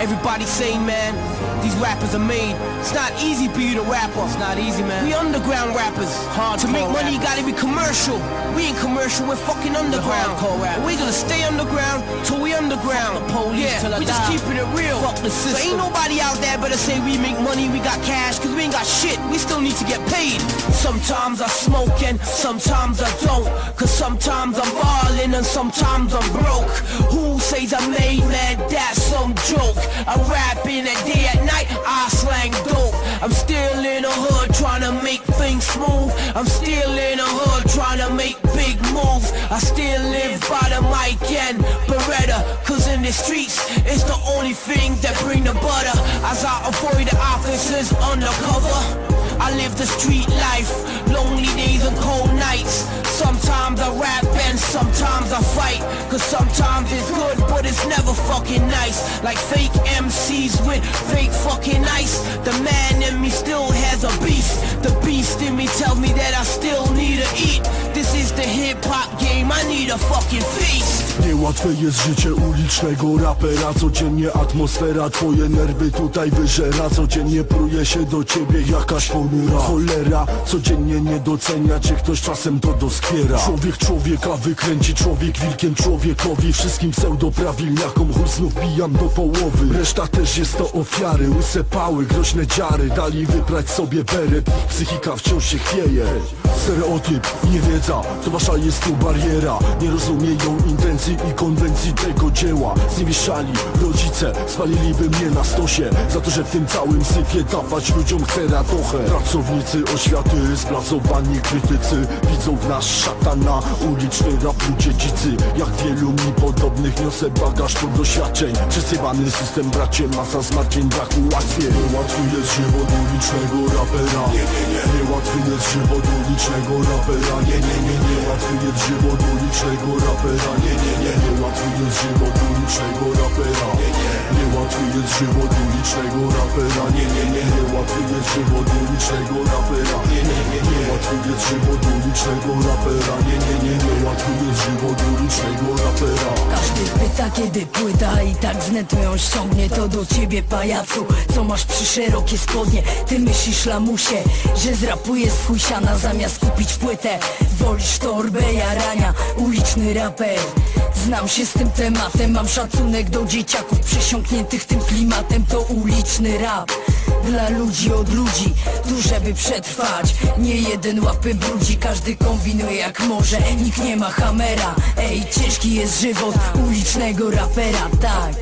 Everybody say, man, these rappers are made. It's not easy being a rapper. It's not easy, man. We underground rappers. Hard to make money, you gotta be commercial. We ain't commercial, we're fucking underground. We gonna stay underground till we underground. yeah, we just keeping it real. Fuck the system. So ain't nobody out there better say we make money, we got cash, cause we ain't got shit. We still need to get paid. Sometimes I smoke and sometimes I don't. Cause sometimes I'm ballin' and sometimes I'm broke. Who says I made man? That's joke. I'm rapping at day at night, I slang dope. I'm still in the hood trying to make things smooth. I'm still in the hood trying to make big moves. I still live by the mic and Beretta. Cause in the streets, it's the only thing that bring the butter. As I avoid the officers undercover. I live the street life, lonely days and cold nights. Sometimes fight. Cause sometimes it's good, but it's never fucking nice. Like fake MCs with fake fucking ice. The man in me still has a beast. The beast in me tells me that I still need to eat. A fucking feast. Niełatwe jest życie ulicznego rapera Codziennie atmosfera, twoje nerwy tutaj wyżera Codziennie pruje się do ciebie jakaś ponura. Cholera, codziennie nie docenia cię ktoś czasem to doskwiera. Człowiek człowieka wykręci, człowiek wilkiem człowiekowi. Wszystkim pseudoprawilniakom chuj znów bijam do połowy. Reszta też jest to ofiary, łyse pały, groźne dziary. Dali wyprać sobie beret, psychika wciąż się chwieje. Stereotyp, niewiedza, to wasza jest tu bariera Nie rozumieją intencji i konwencji tego dzieła. Zniewieszali rodzice, spaliliby mnie na stosie. Za to, że w tym całym syfie dawać ludziom chcę radochę Pracownicy oświaty, splazowani krytycy Widzą w nas szatana, uliczny rap ludzie dzicy Jak wielu mi podobnych niosę bagaż to doświadczeń. Przesypany system bracie, masa zmartwień, braku łatwiej Łatwy jest żywot ulicznego rapera. Nie, nie, nie, niełatwy jest żywot ulicznego rapera. Nie, nie, nie, niełatwy jest żywot ulicznego rapera Nie, nie, nie, niełatwy jest żywot ulicznego rapera. Nie, nie, niełatwy jest żywot ulicznego rapera. Nie, nie, nie, niełatwy jest żywot ulicznego rapera. Nie, nie, nie, niełatwy jest żywot ulicznego rapera. Nie, nie, nie, niełatwy jest żywot ulicznego rapera. Każdy pyta kiedy płyta i tak z netu ją ściągnie To do ciebie pajacu, co masz przy szerokie spodnie? Ty myślisz lamusie, że zrapujesz chuj siana. Zamiast kupić płytę, wolisz torbę jarania Uliczny raper. Znam się z tym tematem, mam szacunek do dzieciaków Przesiąkniętych tym klimatem, to uliczny rap dla ludzi od ludzi, tu żeby przetrwać. Nie jeden łapy brudzi, każdy kombinuje jak może. Nikt nie ma hamera, ej ciężki jest żywot ulicznego rapera, tak.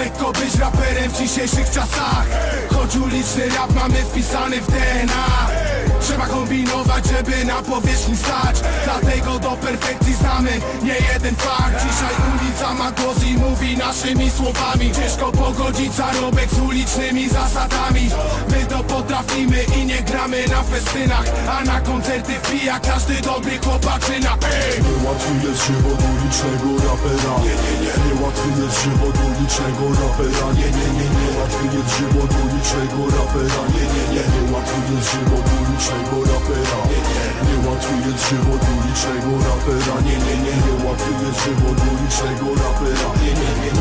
Lekko być raperem w dzisiejszych czasach. Choć uliczny rap mamy wpisany w DNA Trzeba kombinować, żeby na powierzchni stać. Dlatego do perfekcji znamy nie jeden fakt. Dzisiaj ulica ma głos i mówi naszymi słowami. Ciężko pogodzić zarobek z ulicznymi zasadami. My to potrafimy i nie gramy na festynach. A na koncerty wpija każdy dobry chłopaczyna Ej! Niełatwy jest żywot ulicznego rapera. Nie, nie, nie. Niełatwy jest żywot ulicznego rapera. Nie, nie, nie. Niełatwy jest żywot ulicznego rapera. Nie, nie, nie. Niełatwy jest żywot ulicznego rapera. Nie, nie Niełatwy jest żywot ulicznego rapera. Nie, nie, nie Niełatwy jest żywot ulicznego rapera. Nie, nie, nie Niełatwy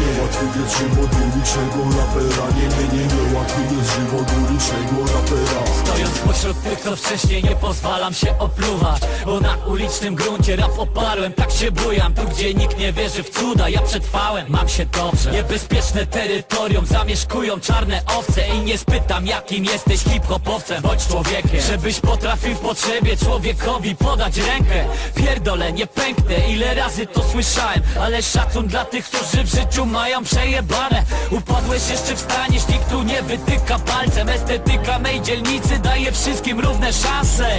jest żywot ulicznego rapera Nie, nie, nie Niełatwy jest żywot ulicznego rapera. Stojąc pośród tych, co wcześniej nie pozwalam się opluwać Bo na ulicznym gruncie rap oparłem, tak się bujam. Tu gdzie nikt nie wierzy w cuda, ja przetrwałem, mam się dobrze. Niebezpieczne terytorium zamieszkują czarne owce I nie spytam jakim jesteś hip-hopowcem, bądź człowiekiem. Żebyś potrafił w potrzebie człowiekowi podać rękę. Pierdolę, nie pęknę, ile razy to słyszałem Ale szacun dla tych, którzy w życiu mają przejebane Upadłeś jeszcze wstaniesz, nikt tu nie wytyka palcem. Estetyka mej dzielnicy daje wszystkim równe szanse.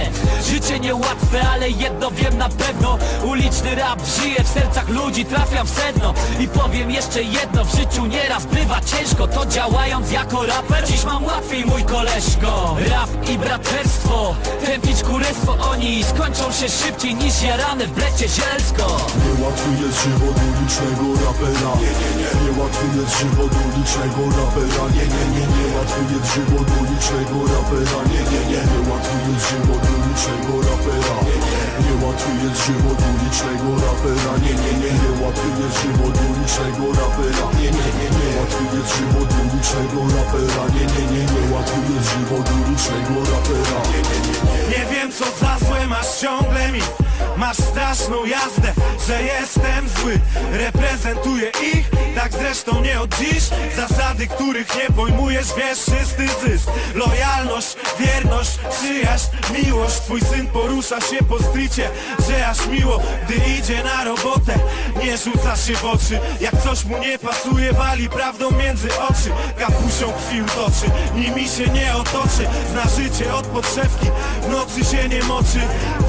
Życie niełatwe, ale jedno wiem na pewno. Uliczny rap żyje w sercach ludzi, trafiam w sedno. I powiem jeszcze jedno, w życiu nieraz bywa ciężko. To działając jako raper, dziś mam łatwiej mój koleżko. Rap i braterstwo, tępić kurestwo. Oni skończą się szybciej niż jarane w blecie zielsko. Niełatwy jest żywot ulicznego rapera. Nie, nie, nie. Niełatwy jest żywot ulicznego rapera Nie, nie, nie Niełatwy jest żywot ulicznego rapera Nie, nie, nie. Niełatwy jest żywot ulicznego rapera Nie, nie. Niełatwy jest żywot ulicznego rapera Nie, nie, nie. Niełatwy jest żywot ulicznego rapera Nie, nie, nie Niełatwy jest żywot ulicznego rapera Nie, nie, nie. Niełatwy jest żywot ulicznego rapera Nie, nie, nie, nie. Nie wiem co za złe masz ciągle mi. Masz straszną jazdę, że jestem zły. Tak zresztą nie od dziś. Zasady, których nie pojmujesz, wiesz czysty zysk. Lojalność, wierność, przyjaźń, miłość. Twój syn porusza się po stricie, że aż miło Gdy idzie na robotę, nie rzuca się w oczy. Jak coś mu nie pasuje, wali prawdą między oczy. Kapusią krwi utoczy, nimi się nie otoczy. Zna życie od podszewki, w nocy się nie moczy.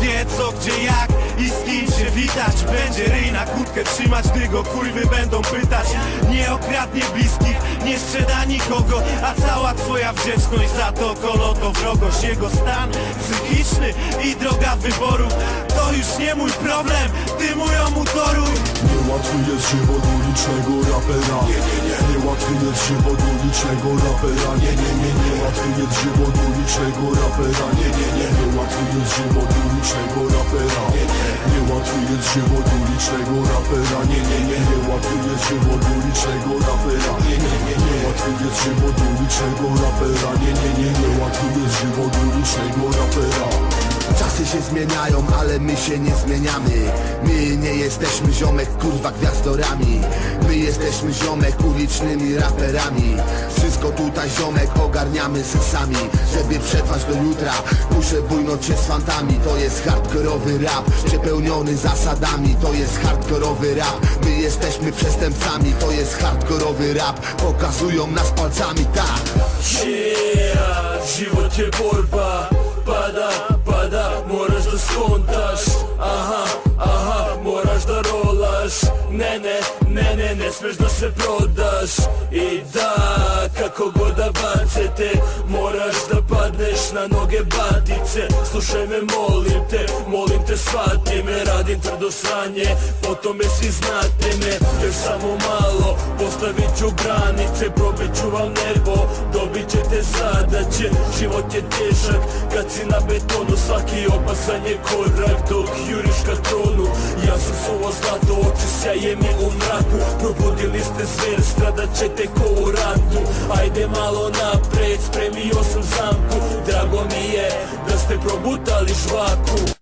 Wie co, gdzie, jak i z kim się witać. Będzie ryj na kłódkę trzymać, gdy go kurwy będą pytać. Nie okradnie bliskich, nie sprzeda nikogo. A cała twoja wdzięczność za to kolo to wrogość Jego stan psychiczny i droga wyboru To już nie mój problem, ty mój Ulicznego rapera. Nie, nie, nie. Niełatwy jest żywot ulicznego rapera. Nie, nie, nie Niełatwy jest żywot ulicznego rapera. Nie, nie, nie. Niełatwy jest żywot ulicznego rapera. Nie, nie. Jest żywot ulicznego rapera. Nie, nie, nie. Niełatwy jest żywot ulicznego rapera. Nie, nie, nie. Niełatwy jest żywot ulicznego rapera. Nie, nie, nie. Niełatwy jest żywot ulicznego rapera Czasy się zmieniają, ale my się nie zmieniamy. My nie jesteśmy ziomek kurwa gwiazdorami. My jesteśmy ziomek ulicznymi raperami. Wszystko tutaj ziomek ogarniamy sesami Żeby przetrwać do jutra Muszę bujnąć się z fantami. To jest hardkorowy rap Przepełniony zasadami. To jest hardkorowy rap. My jesteśmy przestępcami. To jest hardkorowy rap. Pokazują nas palcami, tak. Yeah, borba. Pada, pada, të skontash Aha, aha, mora shdo rollash. Nene, ne, ne, smeš da se prodaš. I da, kako god da bacete Moraš da padneš na noge batice. Slušaj me, molim te, molim te shvati me Radim tvrdo sranje, po tome svi znate me. Još samo malo, postavit ću granice Probit ću vam nebo, dobit ćete zadaće. Život je težak, kad si na betonu Svaki opasan je korak, dok juriš ka tronu. Ja sam suvo zlato, oči sjaje mi u Probudili ste zver, stradat ćete ko u ratu Ajde malo napred, spremio sam zamku. Drago mi je da ste probutali žvaku